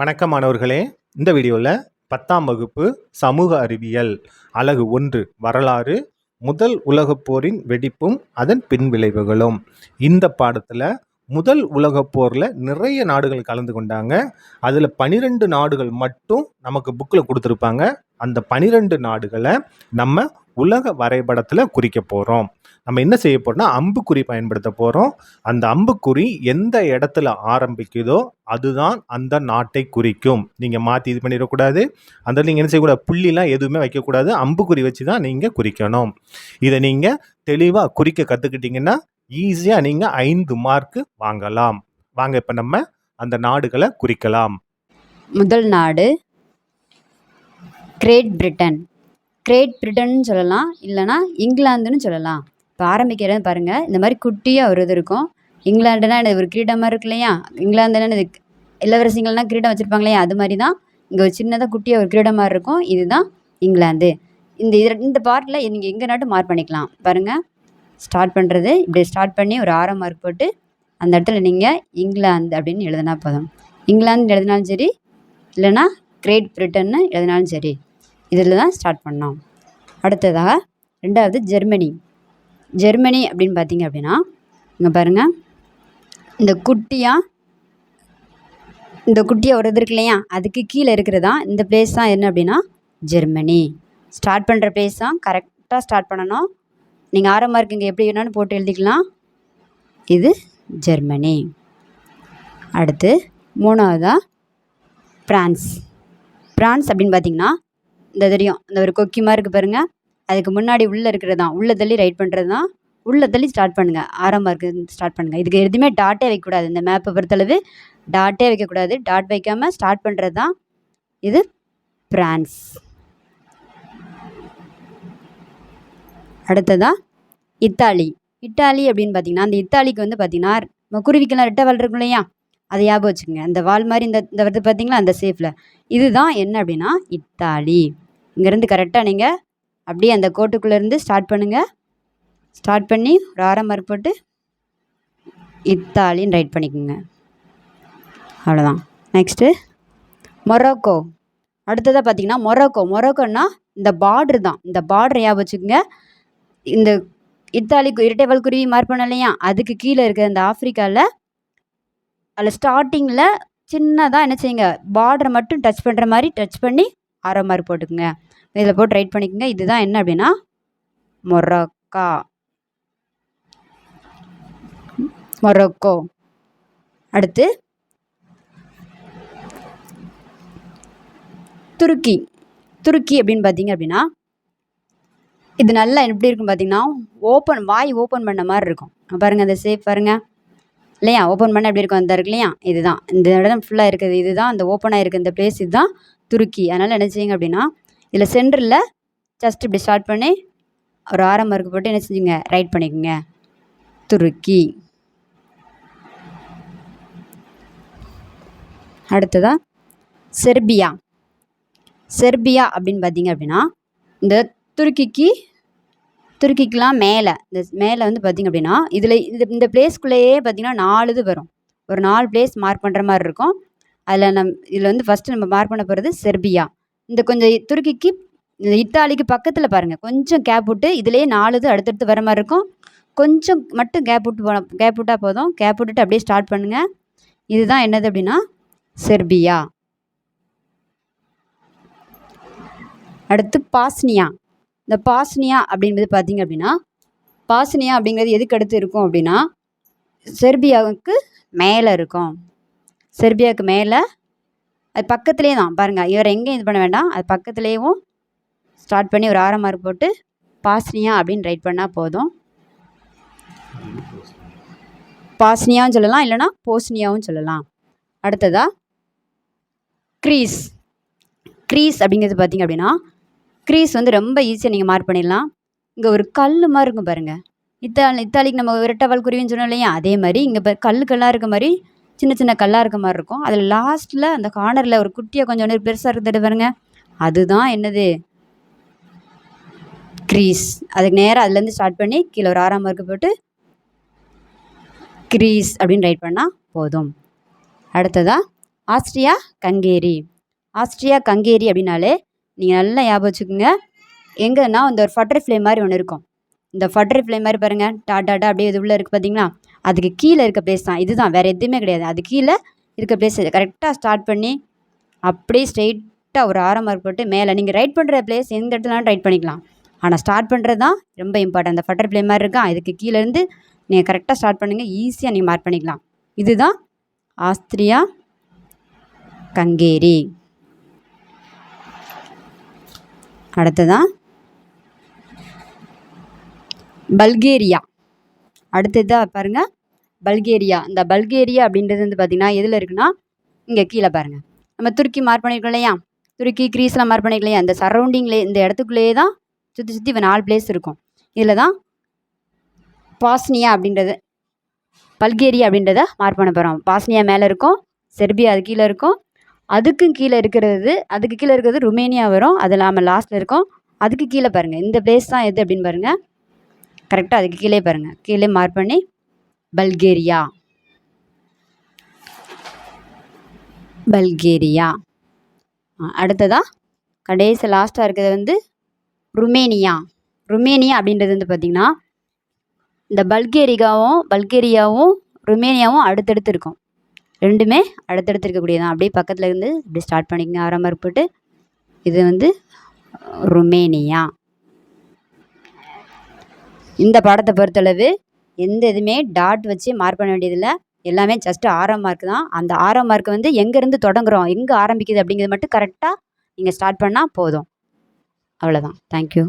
வணக்கம் மாணவர்களே இந்த வீடியோவில் பத்தாம் வகுப்பு சமூக அறிவியல் அலகு ஒன்று வரலாறு முதல் உலகப் போரின் வெடிப்பும் அதன் பின்விளைவுகளும் இந்த பாடத்தில் முதல் உலகப் போரில் நிறைய நாடுகள் கலந்து கொண்டாங்க. அதில் பனிரெண்டு நாடுகள் மட்டும் நமக்கு புக்கில் கொடுத்துருப்பாங்க. அந்த பனிரெண்டு நாடுகளை நம்ம உலக வரைபடத்தில் குறிக்க போகிறோம் நம்ம என்ன செய்ய போகிறோம்னா அம்புக்குறி பயன்படுத்த போகிறோம் அந்த அம்புக்குறி எந்த இடத்துல ஆரம்பிக்குதோ அதுதான் அந்த நாட்டை குறிக்கும். நீங்கள் மாற்றி இது பண்ணிடக்கூடாது. அந்த நீங்கள் என்ன செய்யக்கூடாது? புள்ளிலாம் எதுவுமே வைக்கக்கூடாது. அம்புக்குறி வச்சு தான் நீங்கள் குறிக்கணும். இதை நீங்கள் தெளிவாக குறிக்க கற்றுக்கிட்டிங்கன்னா ஈஸியாக நீங்கள் ஐந்து மார்க்கு வாங்கலாம். வாங்க இப்போ நம்ம அந்த நாடுகளை குறிக்கலாம். முதல் நாடு கிரேட் பிரிட்டன் கிரேட் பிரிட்டன் சொல்லலாம் இல்லைனா இங்கிலாந்துன்னு சொல்லலாம். இப்போ ஆரம்பிக்கிறது பாருங்கள் இந்த மாதிரி குட்டியாக ஒரு இது இருக்கும். இங்கிலாண்டுனா என்ன ஒரு கிரீடமாக மாதிரி இருக்கு இல்லையா இங்கிலாந்துனா இது இளவரசிங்கள்னா கிரீடம் வச்சுருப்பாங்க இல்லையா அது மாதிரி தான். இங்கே ஒரு சின்னதாக குட்டியாக ஒரு கிரீடம் மாதிரி இருக்கும் இதுதான் இங்கிலாந்து இந்த இது இந்த பார்ட்டில் நீங்கள் எங்கே நாட்டு மார்க் பண்ணிக்கலாம். பாருங்கள் ஸ்டார்ட் பண்ணுறது இப்படி ஸ்டார்ட் பண்ணி ஒரு ஆறாம் மார்க் போட்டு அந்த இடத்துல நீங்கள் இங்கிலாந்து அப்படின்னு எழுதினா போதும். இங்கிலாந்து எழுதினாலும் சரி இல்லைனா கிரேட் பிரிட்டன்னு எழுதினாலும் சரி. இதில் தான் ஸ்டார்ட் பண்ணோம். அடுத்ததாக ரெண்டாவது ஜெர்மனி. ஜெர்மனி அப்படின்னு பார்த்தீங்க அப்படின்னா இங்கே பாருங்கள் இந்த குட்டியாக இந்த குட்டியாக ஒரு இது இருக்கு இல்லையா? அதுக்கு கீழே இருக்கிறது தான் இந்த பிளேஸ் தான் என்ன அப்படின்னா ஜெர்மனி. ஸ்டார்ட் பண்ணுற பிளேஸ் தான் கரெக்டாக ஸ்டார்ட் பண்ணணும். நீங்கள் ஆரம்ப மார்க் இங்கே எப்படி வேணாலும் போட்டு எழுதிக்கலாம். இது ஜெர்மனி. அடுத்து மூணாவதாக பிரான்ஸ். பிரான்ஸ் அப்படின்னு பார்த்தீங்கன்னா இந்த தெரியும். இந்த ஒரு கொக்கி மாதிரி இருக்குது பாருங்கள் அதுக்கு முன்னாடி உள்ளே இருக்கிறது தான் உள்ளே தள்ளி ரைட் பண்ணுறது தான் உள்ளே தள்ளி ஸ்டார்ட் பண்ணுங்கள் ஆறாம் மார்க்கு ஸ்டார்ட் பண்ணுங்கள் இதுக்கு எதுவுமே டாட்டே வைக்கக்கூடாது இந்த மேப்பை பொறுத்தளவு டாட்டே வைக்கக்கூடாது டாட் வைக்காமல் ஸ்டார்ட் பண்ணுறது தான் இது பிரான்ஸ் அடுத்ததா இத்தாலி. இத்தாலி அப்படின்னு பார்த்தீங்கன்னா அந்த இத்தாலிக்கு வந்து பார்த்தீங்கன்னா நம்ம குருவிக்கெல்லாம் ரெட்டை வால் இருக்கும் இல்லையா? அதை ஞாபகம் வச்சுக்கோங்க. இந்த வால் மாதிரி இந்த இந்த வருது பார்த்தீங்களா அந்த சேஃபில் இதுதான் என்ன அப்படின்னா இத்தாலி. இங்கேருந்து கரெக்டாக நீங்கள் அப்படியே அந்த கோட்டுக்குள்ளேருந்து ஸ்டார்ட் பண்ணுங்கள் ஸ்டார்ட் பண்ணி ஒரு ஆரம் மார்க் போட்டு இத்தாலின்னு ரைட் பண்ணிக்கோங்க. அவ்வளோதான் நெக்ஸ்ட்டு மொரோக்கோ அடுத்ததாக பார்த்தீங்கன்னா மொரோக்கோ மொரோக்கோன்னா இந்த பார்டர் தான். இந்த பார்ட்ரு ஞாபகம் வச்சுக்கோங்க. இந்த இத்தாலிக்கு இரட்டைவல் குருவி மார்க் பண்ண இல்லையா? அதுக்கு கீழே இருக்கிற இந்த ஆஃப்ரிக்காவில் அதில் ஸ்டார்டிங்கில் சின்னதாக என்ன செய்யுங்க? பார்டரை மட்டும் டச் பண்ணுற மாதிரி டச் பண்ணி ஆரோ மாதிரி போட்டுக்குங்க. இதில் போட்டு ரைட் பண்ணிக்கோங்க. இதுதான் என்ன அப்படின்னா? மொரோக்கா. மொரோக்கோ. அடுத்து துருக்கி. துருக்கி அப்படின்னு பார்த்தீங்க அப்படின்னா இது நல்லா எப்படி இருக்கும் பார்த்தீங்கன்னா ஓப்பன் வாய் ஓப்பன் பண்ண மாதிரி இருக்கும். பாருங்கள் அந்த சேஃப் பாருங்கள் இல்லையா? ஓப்பன் பண்ண எப்படி இருக்கும்? அந்த இருக்கு இல்லையா? இதுதான். இந்த இடம் ஃபுல்லாக இருக்குது. இதுதான். அந்த ஓப்பனாக இருக்குது. இந்த பிளேஸ் இதுதான். துருக்கி. அதனால் என்ன செய்யுங்க அப்படின்னா இதில் சென்டரில் ஜஸ்ட் இப்படி ஸ்டார்ட் பண்ணி ஒரு ஆரம் மார்க் போட்டு என்ன செஞ்சுங்க? ரைட் பண்ணிக்கோங்க. துருக்கி. அடுத்ததாக செர்பியா. செர்பியா அப்படின்னு பார்த்தீங்க அப்படின்னா இந்த துருக்கிக்கு துருக்கிக்கெலாம் மேலே இந்த மேலே வந்து பார்த்திங்க அப்படின்னா இதில் இந்த இந்த பிளேஸ்க்குள்ளேயே பார்த்திங்கன்னா நாலு இது வரும். ஒரு நாலு பிளேஸ் மார்க் பண்ணுற மாதிரி இருக்கும். அதில் நம் இதில் வந்து ஃபஸ்ட்டு நம்ம மார்க் பண்ண போகிறது செர்பியா. இந்த கொஞ்சம் துருக்கிக்கு இந்த இத்தாலிக்கு பக்கத்தில் பாருங்கள் கொஞ்சம் கேப் விட்டு இதுலேயே நாலு இது அடுத்தடுத்து வர மாதிரி இருக்கும். கொஞ்சம் மட்டும் கேப் விட்டு போன கேப் விட்டால் போதும். கேப் விட்டுட்டு அப்படியே ஸ்டார்ட் பண்ணுங்கள் இதுதான் என்னது அப்படின்னா செர்பியா. அடுத்து பாஸ்னியா. இந்த பாஸ்னியா அப்படிங்கிறது பார்த்தீங்க அப்படின்னா பாஸ்னியா அப்படிங்கிறது எதுக்கு அடுத்து இருக்கும் அப்படின்னா செர்பியாவுக்கு மேலே இருக்கும். செர்பியாவுக்கு மேலே. அது பக்கத்துலேயே தான். பாருங்கள் இவர் எங்கேயும் இது பண்ண வேண்டாம். அது பக்கத்துலேயும் ஸ்டார்ட் பண்ணி ஒரு ஆற மார்க் போட்டு பாஸ்னியா அப்படின்னு ரைட் பண்ணால் போதும். பாஸ்னியாவும் சொல்லலாம் இல்லைனா போஸ்னியாவும் சொல்லலாம். அடுத்ததா க்ரீஸ். க்ரீஸ் அப்படிங்கிறது பார்த்திங்க அப்படின்னா க்ரீஸ் வந்து ரொம்ப ஈஸியாக நீங்கள் மார்க் பண்ணிடலாம். இங்கே ஒரு கல் மாதிரி இருக்கும் பாருங்கள் இத்தாலி இத்தாலிக்கு நம்ம இரட்டவால் குருவின்னு சொன்னோம் இல்லையா? அதே மாதிரி இங்கே இப்போ கல் கல்லாக இருக்க மாதிரி சின்ன சின்ன கல்லாக இருக்க மாதிரி இருக்கும். அதில் லாஸ்ட்டில் அந்த கார்னரில் ஒரு குட்டியாக கொஞ்சம் நேரம் பெருசாக இருக்கிறது பாருங்க. அதுதான் என்னது? க்ரீஸ் அதுக்கு நேராக அதுலேருந்து ஸ்டார்ட் பண்ணி கீழே ஒரு ஆறாம் மார்க்கு போட்டு க்ரீஸ் அப்படின்னு ரைட் பண்ணால் போதும். அடுத்ததாக ஆஸ்ட்ரியா கங்கேரி. ஆஸ்ட்ரியா கங்கேரி அப்படின்னாலே நீங்கள் நல்லா ஞாபகம் வச்சுக்கோங்க. எங்கன்னா அந்த ஒரு பட்டர்ஃப்ளை மாதிரி ஒன்று இருக்கும். இந்த பட்டர்ஃப்ளை மாதிரி பாருங்கள் டாட் அப்படியே இது உள்ளே இருக்குது பார்த்தீங்களா அதுக்கு கீழே இருக்க பிளேஸ் தான். இதுதான். வேறு எதுவுமே கிடையாது. அது கீழே இருக்க பிளேஸ் கரெக்டாக ஸ்டார்ட் பண்ணி அப்படியே ஸ்ட்ரெயிட்டாக ஒரு ஆரம் மார்க் போட்டு மேலே. நீங்கள் ரைட் பண்ணுற பிளேஸ் எந்த இடத்துலனாலும் ரைட் பண்ணிக்கலாம். ஆனால் ஸ்டார்ட் பண்ணுறது தான் ரொம்ப இம்பார்ட்டன்ட் அந்த ஃபட்டர் பிளே மாதிரி இருக்கா? இதுக்கு கீழேருந்து நீங்கள் கரெக்டாக ஸ்டார்ட் பண்ணுங்கள் ஈஸியாக நீங்கள் மார்க் பண்ணிக்கலாம். இதுதான் ஆஸ்திரியா கங்கேரி. அடுத்ததான் பல்கேரியா. அடுத்ததாக பாருங்கள் பல்கேரியா. இந்த பல்கேரியா அப்படின்றது வந்து பார்த்திங்கன்னா எதில் இருக்குன்னா இங்கே கீழே பாருங்கள் நம்ம துருக்கி மார்க் பண்ணியிருக்கோம் இல்லையா? துருக்கி கிரீஸ்லாம் மார்க் பண்ணியிருக்கோம் இல்லையா? இந்த சரௌண்டிங்லேயே இந்த இடத்துக்குள்ளேயே தான் சுற்றி சுற்றி இப்போ நாலு பிளேஸ் இருக்கும். இதில் தான் பாஸ்னியா அப்படின்றது பல்கேரியா அப்படின்றத மார்க் பண்ண போகிறோம் பாஸ்னியா மேலே இருக்கும் செர்பியா அது கீழே இருக்கும். அதுக்கும் கீழே இருக்கிறது அதுக்கு கீழே இருக்கிறது ருமேனியா வரும். அது இல்லாமல் லாஸ்ட்டில் இருக்கும். அதுக்கு கீழே பாருங்கள் இந்த பிளேஸ் தான் எது அப்படின்னு பாருங்கள் கரெக்டாக அதுக்கு கீழே பாருங்கள் கீழே மார்க் பண்ணி பல்கேரியா. பல்கேரியா. அடுத்ததாக கடைசி லாஸ்ட்டாக இருக்கிறது வந்து ருமேனியா. ருமேனியா அப்படின்றது வந்து பார்த்திங்கன்னா இந்த பல்கேரியாவும் பல்கேரியாவும் ருமேனியாவும் அடுத்தடுத்து இருக்கும். ரெண்டுமே அடுத்தடுத்து இருக்கக்கூடியதான் அப்படியே பக்கத்தில் இருந்து இப்படி ஸ்டார்ட் பண்ணிக்கங்க. ஆறாம் போட்டு இது வந்து ருமேனியா. இந்த பாடத்தை பொறுத்தளவு எந்த இதுவுமே டாட் வச்சு மார்க் பண்ண வேண்டியதில்லை. எல்லாமே ஜஸ்ட் ஆறாம் மார்க் தான். அந்த ஆறாம் மார்க் வந்து எங்கேருந்து தொடங்குறோம்? எங்கே ஆரம்பிக்குது அப்படிங்கிறது மட்டும் கரெக்டாக நீங்கள் ஸ்டார்ட் பண்ணால் போதும். அவ்வளோதான் தேங்க்யூ